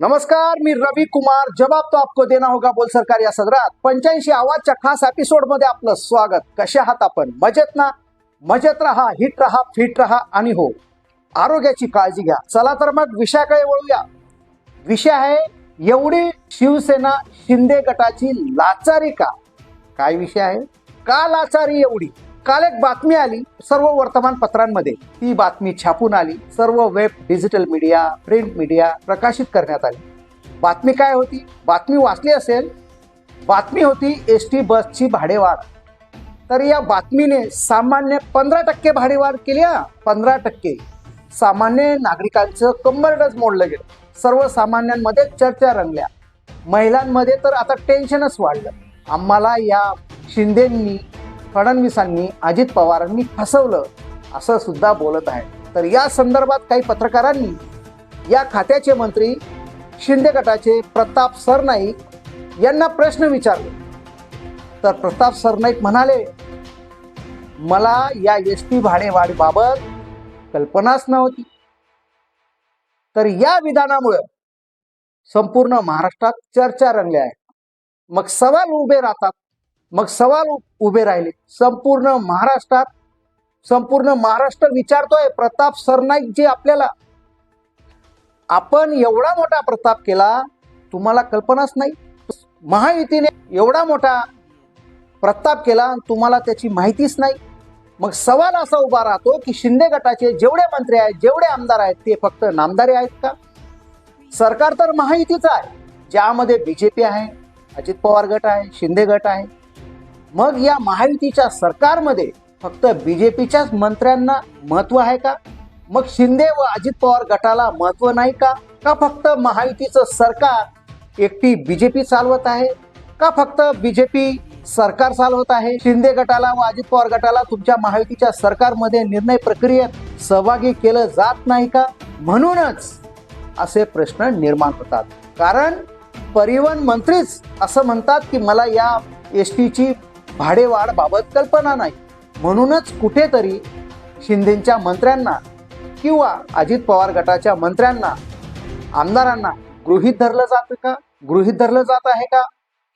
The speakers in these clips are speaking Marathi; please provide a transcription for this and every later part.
नमस्कार मी रवी कुमार. जवाब तो आपको देना होगा बोल सरकार या सदरात. पंच्याऐंशी आवाजच्या खास एपिसोडमध्ये आपलं स्वागत. कसे आहात आपण? मजेत ना? मजेत राहा हिट राहा फिट राहा आणि हो. आरोग्याची काळजी घ्या. चला तर मग विषयाकडे वळूया. विषय आहे एवढी शिवसेना शिंदे गटाची लाचारी का? काय विषय आहे? का लाचारी एवढी? काल एक बातमी आली सर्व वर्तमानपत्रांमध्ये. ती बातमी छापून आली. सर्व web digital media print media प्रकाशित करण्यात आली. बातमी काय होती? बातमी वाचली असेल. बातमी होती एस टी बसची भाडेवाढ. तर या बातमीने सामान्य पंधरा टक्के भाडेवाढ केली हा. पंधरा टक्के. सामान्य नागरिकांचं कंबरडच मोडलं गेलं. सर्वसामान्यांमध्ये चर्चा रंगल्या. महिलांमध्ये तर आता टेन्शनच वाढलं. आम्हाला या शिंदेंनी फडणवीसांनी अजित पवारांनी फसवलं असं सुद्धा बोलत आहे तर या संदर्भात काही पत्रकारांनी या खात्याचे मंत्री शिंदे गटाचे प्रताप सरनाईक यांना प्रश्न विचारले. तर प्रताप सरनाईक म्हणाले मला या एस टी भाडेवाढीबाबत कल्पनाच नव्हती. तर या विधानामुळं संपूर्ण महाराष्ट्रात चर्चा रंगल्या आहे मग सवाल उभे राहतात मग सवाल उ- उभे राहिले. संपूर्ण महाराष्ट्रात संपूर्ण महाराष्ट्र विचारतोय. प्रताप सरनाईक जे आपल्याला आपण एवढा मोठा प्रताप केला तुम्हाला कल्पनाच नाही. महायुतीने एवढा मोठा प्रताप केला आणि तुम्हाला त्याची माहितीच नाही. मग सवाल असा उभा राहतो की शिंदे गटाचे जेवढे मंत्री आहेत जेवढे आमदार आहेत ते फक्त नामदारे आहेत का? सरकार तर महायुतीचं आहे. ज्यामध्ये बीजेपी आहे अजित पवार गट आहे शिंदे गट आहे मग या महायुतीच्या सरकारमध्ये फक्त बीजेपीच्याच मंत्र्यांना महत्त्व आहे का? मग शिंदे व अजित पवार गटाला महत्त्व नाही का? का फक्त महायुतीचं सरकार एकटी बीजेपी चालवत आहे? का फक्त बीजेपी सरकार चालवत आहे? शिंदे गटाला व अजित पवार गटाला तुमच्या महायुतीच्या सरकारमध्ये निर्णय प्रक्रियेत सहभागी केलं जात नाही का? म्हणूनच असे प्रश्न निर्माण होतात. कारण परिवहन मंत्रीच असं म्हणतात की मला या एस टीची भाडेवाढ बाबत कल्पना नाही. म्हणूनच कुठेतरी शिंदेच्या मंत्र्यांना किंवा अजित पवार गटाच्या मंत्र्यांना आमदारांना गृहीत धरलं जातं का? गृहीत धरलं जात आहे का?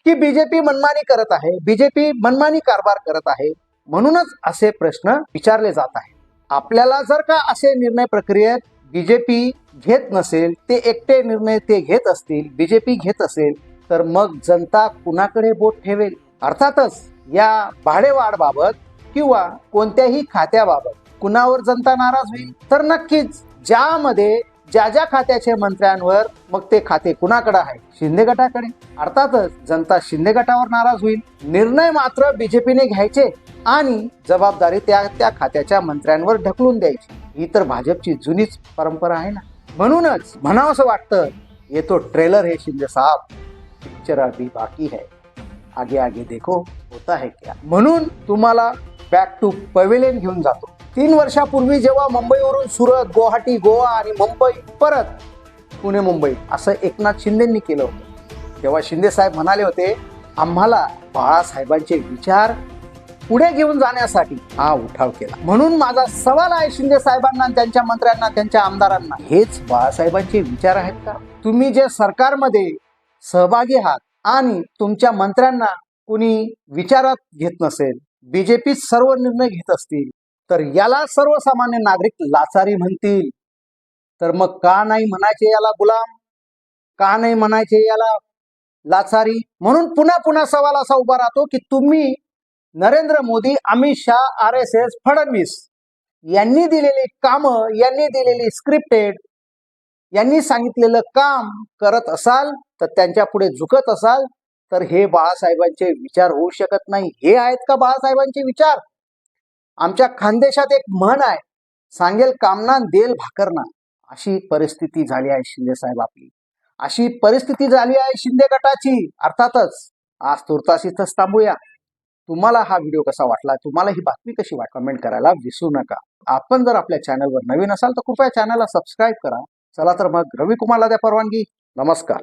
की बीजेपी मनमानी करत आहे? बीजेपी मनमानी कारभार करत आहे? म्हणूनच असे प्रश्न विचारले जात आहे आपल्याला जर का असे निर्णय प्रक्रियेत बीजेपी घेत नसेल ते एकटे निर्णय ते घेत असतील बीजेपी घेत असेल तर मग जनता कुणाकडे बोट ठेवेल? अर्थातच या भाडेवाढबाबत किंवा कोणत्याही खात्याबाबत कुणावर जनता नाराज होईल? तर नक्कीच ज्यामध्ये ज्या ज्या खात्याचे मंत्र्यांवर मग ते खाते कुणाकडे आहे? शिंदे गटाकडे. अर्थातच जनता शिंदे गटावर नाराज होईल. निर्णय मात्र बीजेपीने घ्यायचे आणि जबाबदारी त्या त्या खात्याच्या मंत्र्यांवर ढकलून द्यायची. ही तर भाजपची जुनीच परंपरा आहे ना. म्हणूनच म्हणावं असं वाटतं येतो ट्रेलर हे शिंदे साहेब. पिक्चर अभी बाकी है आगे आगे देखो. होता आहे का म्हणून तुम्हाला बॅक टू पवेलियन घेऊन जातो. तीन वर्षापूर्वी जेव्हा मुंबईवरून सुरत गुवाहाटी गोवा आणि मुंबई परत पुणे मुंबई असं एकनाथ शिंदेंनी केलं होतं. तेव्हा शिंदे साहेब म्हणाले होते आम्हाला बाळासाहेबांचे विचार पुढे घेऊन जाण्यासाठी हा उठाव केला. म्हणून माझा सवाल आहे शिंदे साहेबांना त्यांच्या मंत्र्यांना त्यांच्या आमदारांना. हेच बाळासाहेबांचे विचार आहेत का? तुम्ही जे सरकारमध्ये सहभागी आहात आणि तुमच्या मंत्र्यांना कुणी विचारात घेत नसेल बीजेपी सर्व निर्णय घेत असतील तर याला सर्वसामान्य नागरिक लाचारी म्हणतील. तर मग का नाही म्हणायचे याला गुलाम? का नाही म्हणायचे याला लाचारी? म्हणून पुन्हा पुन्हा सवाल असा उभा राहतो की तुम्ही Narendra Modi Amit Shah R S S Fadnavis यांनी दिलेली कामं यांनी दिलेली स्क्रिप्टेड यांनी सांगितलेलं काम करत असाल तर त्यांच्या पुढे झुकत असाल तर हे बाळासाहेबांचे विचार होऊ शकत नाही. हे आहेत का बाळासाहेबांचे विचार? आमच्या खानदेशात एक म्हण आहे सांगेल कामना देल भाकरना अशी परिस्थिती झाली आहे शिंदे साहेब आपली. अशी परिस्थिती झाली आहे शिंदे गटाची अर्थातच. आज तुर्तास इथंच थांबूया. तुम्हाला हा व्हिडिओ कसा वाटला? तुम्हाला ही बातमी कशी वाट कमेंट करायला विसरू नका. आपण जर आपल्या चॅनलवर नवीन असाल तर कृपया चॅनलला सबस्क्राईब करा. चला तर मग रवी कुमारला द्या परवानगी. नमस्कार.